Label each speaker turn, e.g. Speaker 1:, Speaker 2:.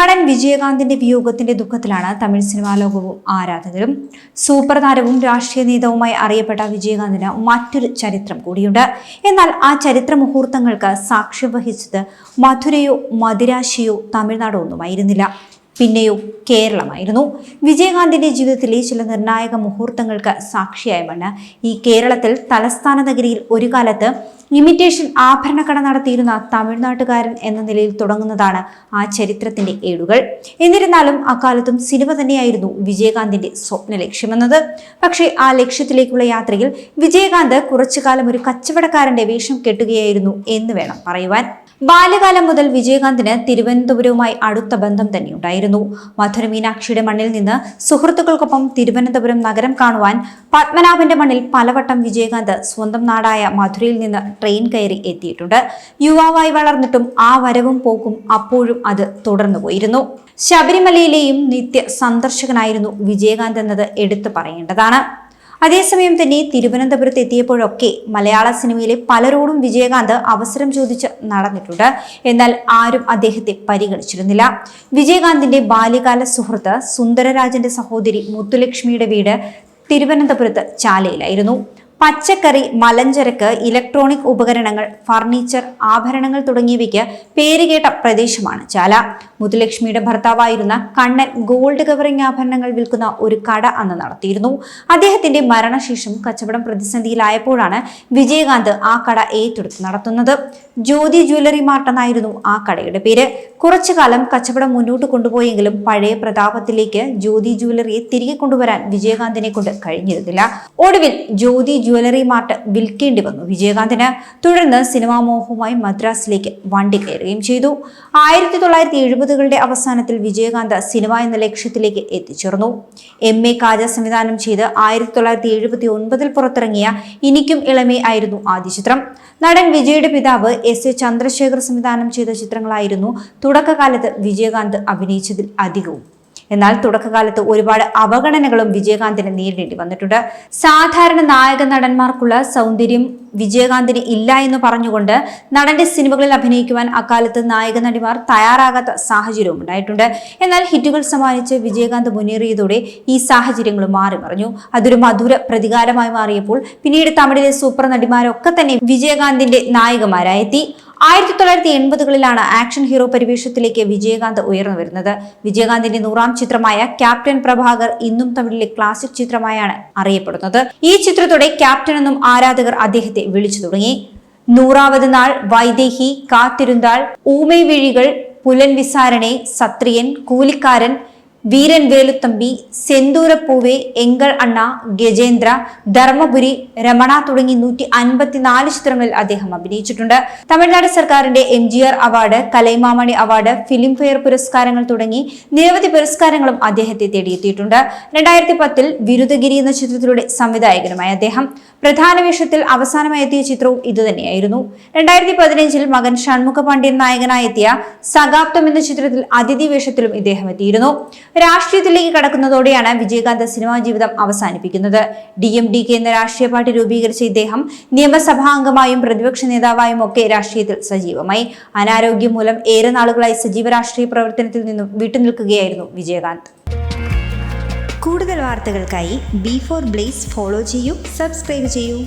Speaker 1: നടൻ വിജയകാന്തിന്റെ വിയോഗത്തിന്റെ ദുഃഖത്തിലാണ് തമിഴ് സിനിമാ ലോകവും ആരാധകരും. സൂപ്പർ താരവും രാഷ്ട്രീയ നേതാവുമായി അറിയപ്പെട്ട വിജയകാന്തിന് മറ്റൊരു ചരിത്രം കൂടിയുണ്ട്. എന്നാൽ ആ ചരിത്ര മുഹൂർത്തങ്ങൾക്ക് സാക്ഷ്യം വഹിച്ചത് മധുരയോ മദിരാശിയോ തമിഴ്നാടോ ഒന്നുമായിരുന്നില്ല. പിന്നെയോ കേരളമായിരുന്നു. വിജയകാന്തിന്റെ ജീവിതത്തിലെ ചില നിർണായക മുഹൂർത്തങ്ങൾക്ക് സാക്ഷിയായ മണ്ണ് ഈ കേരളത്തിൽ തലസ്ഥാന നഗരിയിൽ ഒരു കാലത്ത് ഇമിറ്റേഷൻ ആഭരണക്കട നടത്തിയിരുന്ന തമിഴ്നാട്ടുകാരൻ എന്ന നിലയിൽ തുടങ്ങുന്നതാണ് ആ ചരിത്രത്തിന്റെ ഏടുകൾ. എന്നിരുന്നാലും അക്കാലത്തും സിനിമ തന്നെയായിരുന്നു വിജയകാന്തിന്റെ സ്വപ്ന ലക്ഷ്യമെന്നത്. പക്ഷേ ആ ലക്ഷ്യത്തിലേക്കുള്ള യാത്രയിൽ വിജയകാന്ത് കുറച്ചു കാലം ഒരു കച്ചവടക്കാരന്റെ വേഷം കെട്ടുകയായിരുന്നു എന്ന് വേണം പറയുവാൻ. ബാല്യകാലം മുതൽ വിജയകാന്തിന് തിരുവനന്തപുരവുമായി അടുത്ത ബന്ധം തന്നെയുണ്ടായിരുന്നു. മധുര മീനാക്ഷിയുടെ മണ്ണിൽ നിന്ന് സുഹൃത്തുക്കൾക്കൊപ്പം തിരുവനന്തപുരം നഗരം കാണുവാൻ പത്മനാഭന്റെ മണ്ണിൽ പലവട്ടം വിജയകാന്ത് സ്വന്തം നാടായ മധുരയിൽ നിന്ന് ട്രെയിൻ കയറി എത്തിയിട്ടുണ്ട്. യുവാവായി വളർന്നിട്ടും ആ വരവും പോക്കും അപ്പോഴും അത് തുടർന്നു പോയിരുന്നു. ശബരിമലയിലെയും നിത്യ സന്ദർശകനായിരുന്നു വിജയകാന്ത് എന്നത് എടുത്തു പറയേണ്ടതാണ്. അതേസമയം തന്നെ തിരുവനന്തപുരത്ത് എത്തിയപ്പോഴൊക്കെ മലയാള സിനിമയിലെ പലരോടും വിജയകാന്ത് അവസരം ചോദിച്ച് നടന്നിട്ടുണ്ട്. എന്നാൽ ആരും അദ്ദേഹത്തെ പരിഗണിച്ചിരുന്നില്ല. വിജയകാന്തിന്റെ ബാല്യകാല സുഹൃത്ത് സുന്ദരരാജന്റെ സഹോദരി മുത്തുലക്ഷ്മിയുടെ വീട് തിരുവനന്തപുരത്ത് ചാലയിലായിരുന്നു. പച്ചക്കറി മലഞ്ചരക്ക് ഇലക്ട്രോണിക് ഉപകരണങ്ങൾ ഫർണിച്ചർ ആഭരണങ്ങൾ തുടങ്ങിയവയ്ക്ക് പേരുകേട്ട പ്രദേശമാണ് ചാല. മുത്തുലക്ഷ്മിയുടെ ഭർത്താവായിരുന്ന കണ്ണൻ ഗോൾഡ് കവറിംഗ് ആഭരണങ്ങൾ വിൽക്കുന്ന ഒരു കട അന്ന് നടത്തിയിരുന്നു. അദ്ദേഹത്തിന്റെ മരണശേഷം കച്ചവടം പ്രതിസന്ധിയിലായപ്പോഴാണ് വിജയകാന്ത് ആ കട ഏറ്റെടുത്ത് നടത്തുന്നത്. ജ്യോതി ജ്വല്ലറി മാർട്ട് എന്നായിരുന്നു ആ കടയുടെ പേര്. കുറച്ചു കാലം കച്ചവടം മുന്നോട്ട് കൊണ്ടുപോയെങ്കിലും പഴയ പ്രതാപത്തിലേക്ക് ജ്യോതി ജ്വല്ലറിയെ തിരികെ കൊണ്ടുവരാൻ വിജയകാന്തിനെ കൊണ്ട് കഴിഞ്ഞിരുന്നില്ല. ഒടുവിൽ ജ്യോതി ജ്വല്ലറി മാർട്ട് വിൽക്കേണ്ടി വന്നു. വിജയകാന്തിന് തുടർന്ന് സിനിമാ മോഹവുമായി മദ്രാസിലേക്ക് വണ്ടി കയറുകയും ചെയ്തു. ആയിരത്തി തൊള്ളായിരത്തി എഴുപതുകളുടെ അവസാനത്തിൽ വിജയകാന്ത് സിനിമ എന്ന ലക്ഷ്യത്തിലേക്ക് എത്തിച്ചേർന്നു. എം എ കാജ സംവിധാനം ചെയ്ത് ആയിരത്തി തൊള്ളായിരത്തി എഴുപത്തി ഒൻപതിൽ പുറത്തിറങ്ങിയ ഇനിക്കും ഇളമേ ആയിരുന്നു ആദ്യ ചിത്രം. നടൻ വിജയുടെ പിതാവ് എസ് എ ചന്ദ്രശേഖർ സംവിധാനം ചെയ്ത ചിത്രങ്ങളായിരുന്നു തുടക്കകാലത്ത് വിജയകാന്ത് അഭിനയിച്ചതിൽ അധികവും. എന്നാൽ തുടക്കകാലത്ത് ഒരുപാട് അവഗണനകളും വിജയകാന്തിന് നേരിടേണ്ടി വന്നിട്ടുണ്ട്. സാധാരണ നായക നടന്മാർക്കുള്ള സൗന്ദര്യം വിജയകാന്തിന് ഇല്ല എന്ന് പറഞ്ഞുകൊണ്ട് നടന്റെ സിനിമകളിൽ അഭിനയിക്കുവാൻ അക്കാലത്ത് നായക നടിമാർ തയ്യാറാകാത്ത സാഹചര്യവും ഉണ്ടായിട്ടുണ്ട്. എന്നാൽ ഹിറ്റുകൾ സമ്മാനിച്ച് വിജയകാന്ത് മുന്നേറിയതോടെ ഈ സാഹചര്യങ്ങൾ മാറി മറിഞ്ഞു. അതൊരു മധുര പ്രതികാരമായി മാറിയപ്പോൾ പിന്നീട് തമിഴിലെ സൂപ്പർ നടിമാരൊക്കെ തന്നെ വിജയകാന്തിന്റെ നായികമാരായെത്തി ആയിരത്തി തൊള്ളായിരത്തി എൺപതുകളിലാണ് ആക്ഷൻ ഹീറോ പരിവേഷത്തിലേക്ക് വിജയകാന്ത് ഉയർന്നു വരുന്നത്. വിജയകാന്തിന്റെ നൂറാം ചിത്രമായ ക്യാപ്റ്റൻ പ്രഭാകർ ഇന്നും തമിഴിലെ ക്ലാസിക് ചിത്രമായാണ് അറിയപ്പെടുന്നത്. ഈ ചിത്രത്തോടെ ക്യാപ്റ്റൻ എന്നും ആരാധകർ അദ്ദേഹത്തെ വിളിച്ചു തുടങ്ങി. നൂറാവത് നാൾ വൈദേഹി കാത്തിരുന്നാൾ ഊമൈവിഴികൾ പുലൻ വിസാരണെ സത്രിയൻ കൂലിക്കാരൻ വീരൻ വേലുത്തമ്പി സെന്തൂരപ്പൂവെ എങ്കൾ അണ്ണ ഗജേന്ദ്ര ധർമ്മപുരി രമണ തുടങ്ങി നൂറ്റി അൻപത്തിനാല് ചിത്രങ്ങളിൽ അദ്ദേഹം അഭിനയിച്ചിട്ടുണ്ട്. തമിഴ്നാട് സർക്കാരിന്റെ M G R award Kalaimamani award Filmfare പുരസ്കാരങ്ങൾ തുടങ്ങി നിരവധി പുരസ്കാരങ്ങളും അദ്ദേഹത്തെ തേടിയെത്തിയിട്ടുണ്ട്. രണ്ടായിരത്തി പത്തിൽ വിരുദ്ധഗിരി എന്ന ചിത്രത്തിലൂടെ സംവിധായകനുമായ അദ്ദേഹം. പ്രധാന വേഷത്തിൽ അവസാനമായി എത്തിയ ചിത്രവും ഇതുതന്നെയായിരുന്നു. രണ്ടായിരത്തി പതിനഞ്ചിൽ മകൻ ഷൺമുഖ പാണ്ഡ്യൻ നായകനായി എത്തിയ സഗാപ്തം എന്ന ചിത്രത്തിൽ അതിഥി വേഷത്തിലും ഇദ്ദേഹം എത്തിയിരുന്നു. രാഷ്ട്രീയത്തിലേക്ക് കടക്കുന്നതോടെയാണ് വിജയകാന്ത് സിനിമാ ജീവിതം അവസാനിപ്പിക്കുന്നത്. ഡി എം ഡി കെ എന്ന രാഷ്ട്രീയ പാർട്ടി രൂപീകരിച്ച ഇദ്ദേഹം നിയമസഭാ അംഗമായും പ്രതിപക്ഷ നേതാവായും ഒക്കെ രാഷ്ട്രീയത്തിൽ സജീവമായി. അനാരോഗ്യം മൂലം ഏറെ നാളുകളായി സജീവ രാഷ്ട്രീയ പ്രവർത്തനത്തിൽ നിന്നും വിട്ടുനിൽക്കുകയായിരുന്നു വിജയകാന്ത്. കൂടുതൽ വാർത്തകൾക്കായി ബി ഫോർ ബ്ലേസ് ഫോളോ ചെയ്യൂ സബ്സ്ക്രൈബ് ചെയ്യൂ.